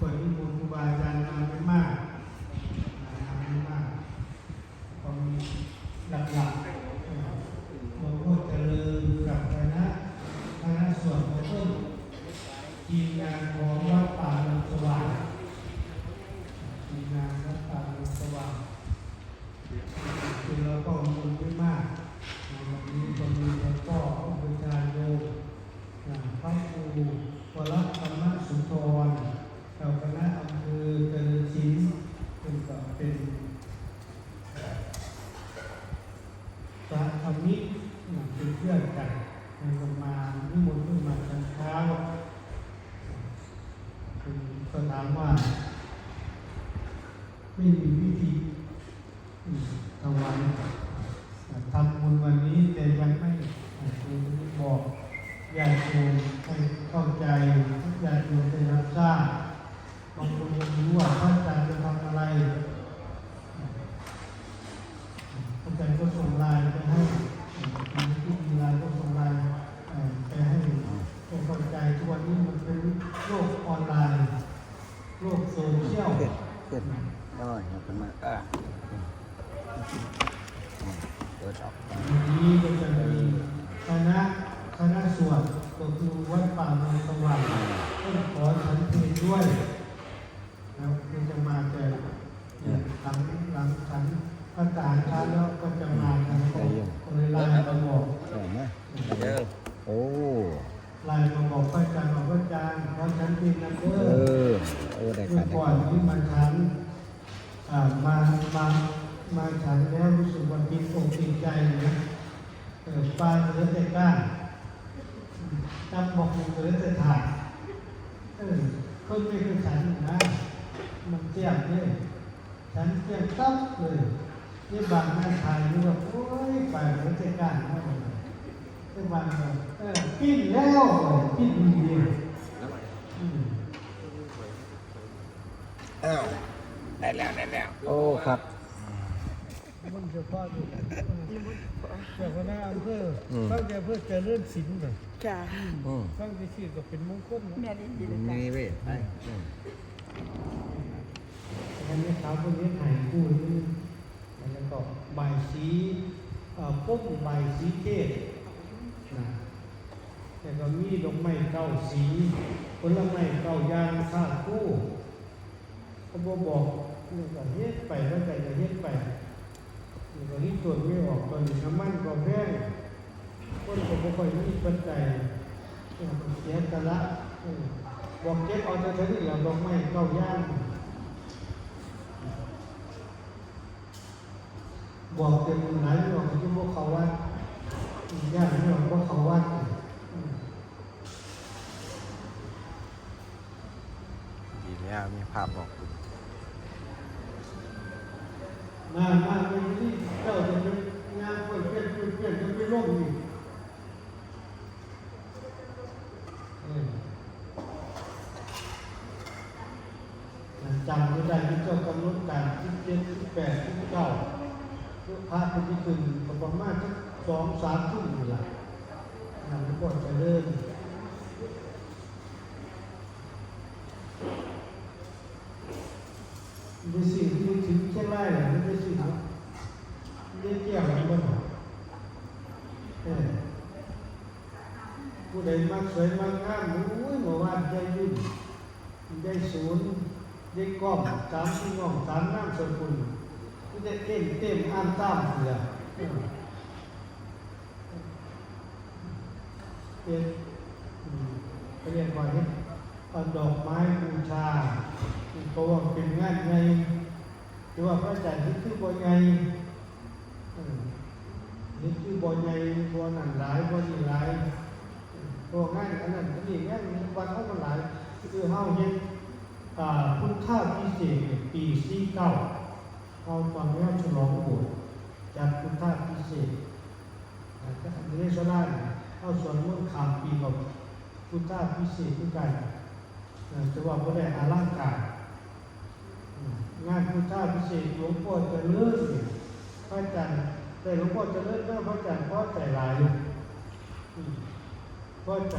คนที่บุญครูบาอาจารย์นำไม่มากนำไม่มากก็มีหลักๆเอ่อหลวงพ่อเจริญกับคณะคณะส่วนของต้นทีมงานของวัดป่าลำสว่างทีมงานวัดป่าลำสว่างคือเราก็บุญไม่มากวันนี้ก็มีหลวงพ่ออุปชฌาย์โยม อ่าพระครูวรธรรมสุนทรเจ้าคณะอำเภอเจริญศิลป์เป็นก็เป็นพระธรรมิกนะเป็นเพื่อนกันในประมาณนิมนต์ขึ้นมาตอนเช้า คุณก็ถามว่า ไม่มีวิธีอืมถวายทำบุญวันนี้แต่ยังไม่บอกญาติโยมให้เข้าใจญาติโยมได้รับทราบบางคนยังรู้ว่าพระอาจารย์จะทำอะไรพระอาจารย์ก็ส่งไลน์ไปให้มีที่มีไลน์ก็ส่งไลน์เอ่อไปให้ให้เข้าใจทุกวันนี้มันเป็นโลกออนไลน์ โลกโซเชียล ขึ้นขึ้นได้ครับขึ้นมาอะอืมเปิดออก วันนี้ก็จะมีคณะคณะสวดก็คือวัดป่าเมืองสว่างต้องขอฉันเพล ด้วยแล้วก็จะมาแต่หลังหลังฉันพระตาชาแล้วก็จะมาทางของคนไลน์มาบอกใช่ไหมโอ้ไลน์มาบอกพระอาจารย์บอกพระอาจารย์ขอฉันเพลนะเด้เออเออได้เมื่กัอนก่อนที่มาฉันอ่ามามามาฉันแล้วรู้สึกว่าติดอกติดใจนะเออปลาเหลือแต่ก้านจับบอกเหลือแต่ถาด อคนไม่คือฉันนะ มันเจียมเลยฉันเจียมตับเลยนี่บางหน้าไทยนี่ว่าโอ้ยไปเหลือแต่ก้านเท่านั้นที่บางก็เออปิ้นแล้วเลยปิ้นดีเลยอืมอ้าวได้แล้วได้แล้ว โอ้ ครับ มันเฉพาะอยู่เจ้าคณะอำเภออืมฟังแต่เพื่อเจริญศิลป์น่ะจ้าอืมฟังที่ชื่อก็เป็นมงคลแม่นะได้ยินมีเว้ยไปอืมอันนี้ขาวพวกนี้ถ่ายคู่นี่แล้วก็ใบายสีเอ่อปุ๊บใบายสีเทศนะแต่ก็มีดอกไม้เก้าสีผลไม้เก้าอย่างข้าวคู่ก็บบอกนี่ก็เฮ็ดไปแล้วใจจะเฮ็ดไป นี่ก็รีบตรวจไม่ออกตอนนี้น้ำมันก็แพงคนก็บ่ค่อยมีปัจจัยเสียกะละบอกเก็บเอาแต่ถึงอย่างดอกไม้เก้าย่างบอกเต็มไหนบอกที่พวกเขาวัดย่างนี่บอกพว่าเขาวัดอืมดีแล้วมีภาพบอกคุณ มามาเป็นที่เจ้าจะเป็นงานค่อยเปลี่ยนค่อยเปลี่ยนจะไม่ร่มอีกเออ จำไม่ได้ที่เจ้ากำหนดการที่เจ็ดที่แปดที่เก้าพระพุทธคุณประมาณ สองสามทุ่มนี่แหละนั่นก็จะเริ่มมีสิ่งที่ถึงแค่ไล่หรือไม่สิ่งเรียกเกี่ยวกับ้างเออผู้ใดมักสวยมักงามโอ้ยเมื่อวานใจยุ่นได้ศูนย์ได้กล้องสามพี่น้องสามน้ำสกุลก็ได้เต็มเต็มอ่านตามเสือ เป็นอืมเขาเรียกว่าเนี่เอาดอกไม้บูชาเพราะว่าเป็นงานไงหรือว่าพระอาจารย์ที่คือบ่ไงนี่คือบ่ไงบ่นั่นหลายบ่นี่หลายตัวงานอันนั้นอันนี้งานวันเขามันหลายคือเฮาเฮ็ดพุทธาพิเศษปีสี่เก้าเฮาตอนนี้ฉลองโบสถ์จัดพุทธาพิเศษอ่าก็อันนี้สลาน เฮาสวดมนต์ข้ามปีกับพุทธาพิเศษคือกันอ่าแต่ว่าบ่ได้อลังการอ่างานพุทธาพิเศษหลวงพ่อเจริญเนี่ยพระอาจารย์แต่หลวงพ่อจะเจริญเด้อพระอาจารย์พอใจหลายอยู่อใจ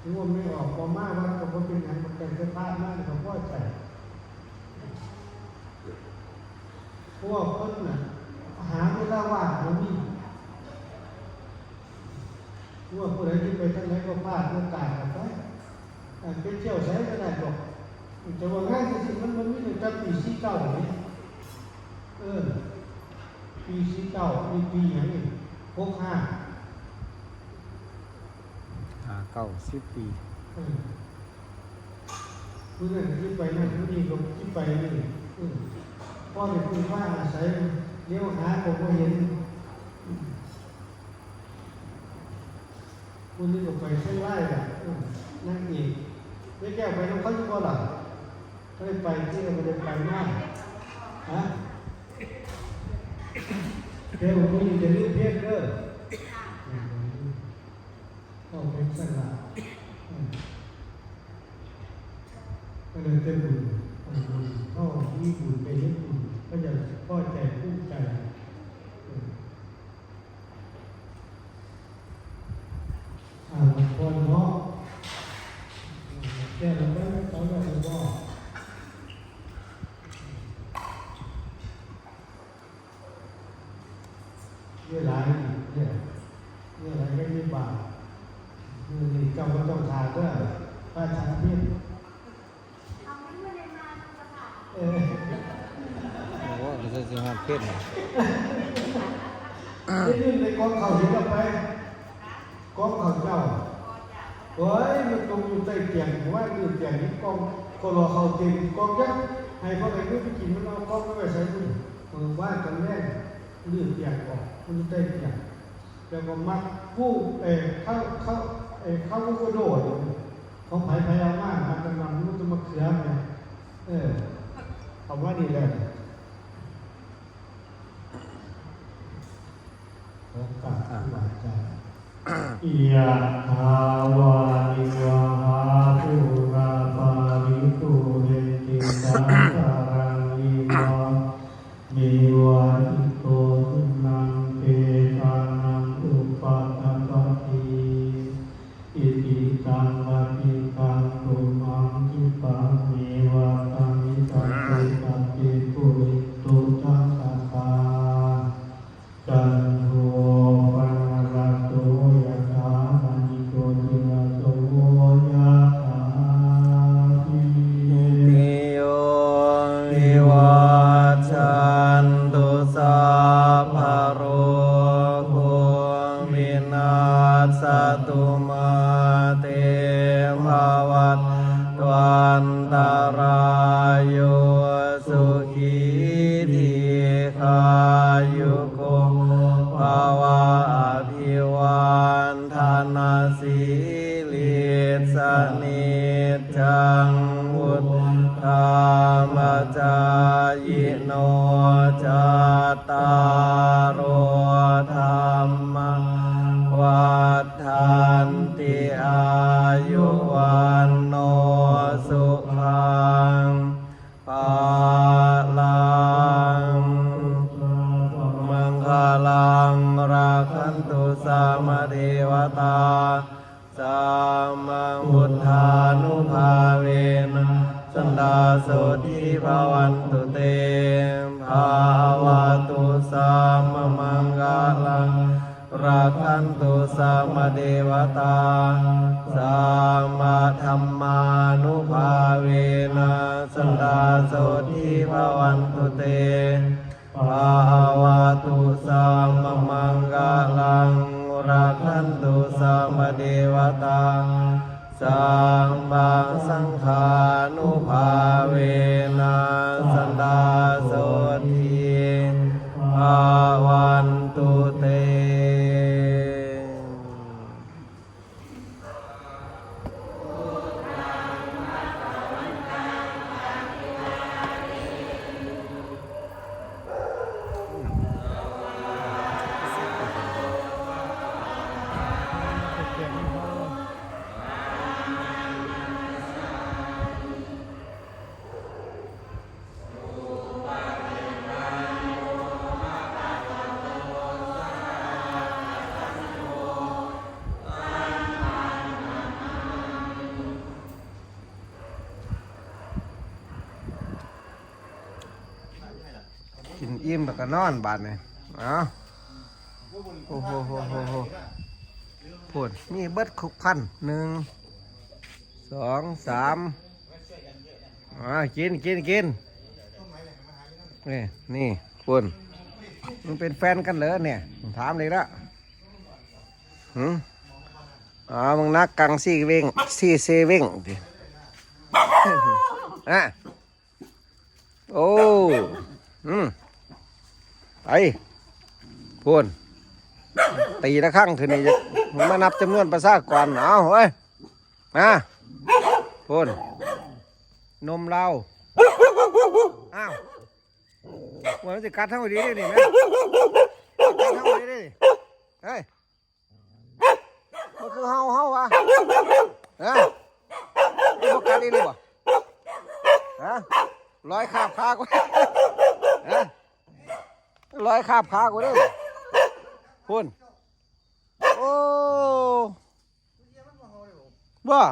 ถึงว่าไม่ออกพอมากวัดก็บ่เป็นหยังมันเป็นเสื้อผ้ามากเขาพ่อใจพว่าเพิ่นน่ะหาเวลาว่างมันมี ว่าผู้ใดที่ไปทางไหนก็พลาดโอกาสกันไปอ่าไปเที่ยวใช้ก็ได้บอกจะว่าง่ายที่สุดมันมันมีแต่ปีสี่เก้าเนี่ยเออปีสี่เก้ามีปีอย่างนี้หกห้าหาเก้าสิบปีอืมผู้นั้นที่ไปนั่นผู้นี้ก็ที่ไปนี่อืมพ่อเป็นคุณว่าอาศัยเลี้ยวหาผมก็เห็นอืม คุณนี่ก็ไปใช้นไล่แบบนั่งอีกไม่แก้วไปต้องเขาอยู่ก็หลับก็เลยไปที่เราไม่ไปมากฮะเดี๋ยวผมมีจะรีบเพี้ยนเด้อต้องเป็นสลับก็เลยเป็นบุญบุญเข้าญี่ปุ่นไปญี่ปุ่นก็จะพ่อใจภูมิใจอ่า คนเนาะแก่เราไม่เขาเราไม่บอกเรื่องไรเนี่ยเรื่องไรก็มีบาปเรื่องนี้เจ้าก็ต้องทานด้วยพระชาเพียรเออโอ้ก็จะสิฮอดเพชรน่ะนี่นี่ในกองเขาเห็นกับไปกองเขาเจ้า เฮ้ยมันตรงอยู่ใต้เตียงว่าอยู่เตียงนี้กองก็รอเขาเตียงกองยักษ์ให้เขาไปนู่นไปกินมันเอากองไปใส่นู่นมือว่ากันแน่เลือดเตียงออกมันอยู่ใต้เตียงแล้วก็มัดผู้เออเข้าเข้าเออเข้าผู้กระโดดของไผ่ไผ่เอามากมันกำลังมันจะมาเขือไงเออคำว่านี่แหละโอกาสที่หวานใจ ยะทาวานิวาหาภูราปาริตุเรติสา สัพพะโรโควินาศตุมาเตภวัตวันตารายโยสุขีทีขายุโกภาวะอภิวันทานาสีลิสนิจังวุฒามจายโน ตารโอธรรมวัฏันติอายุวันโนสุขังภาลังมังคลา ธรรมานุภาเวนะสันดาโสทิภาวันตุเตภาวะตุสัมมังกาลังรักขันตุสัมเดวตาสัมบังสังขานุภาเวนะสันดาโสทีภา อิ่มแล้วก็นอนบาดนี่เอาโอ้โหโหโหโหพูดมีเบิดคุกพันหนึ่งสองสามอ่ากินกินกินนี่นี่คุณมันเป็นแฟนกันเหรอเนี่ยถามเลยละหืมอ๋อมึงนักกังซี่เวงซี่เซเว้งดิอะโอ้อืม ไปพูนตีละครั้งทีนี้จะมึงมานับจำนวนประชากรเอาเฮ้ยมาพูนนมเราอ้าวมันจะกัดทั้งหมดนี้ดิแม่กัดทั้งหมดนี้ดิเฮ้ยมันคือเฮาเฮาวะเฮ้ยนี่พวกกัดอีหรือเปล่าฮะลอยขาบขากูฮะ ลอยขาบขากูด้วยคุณโอ้บ้า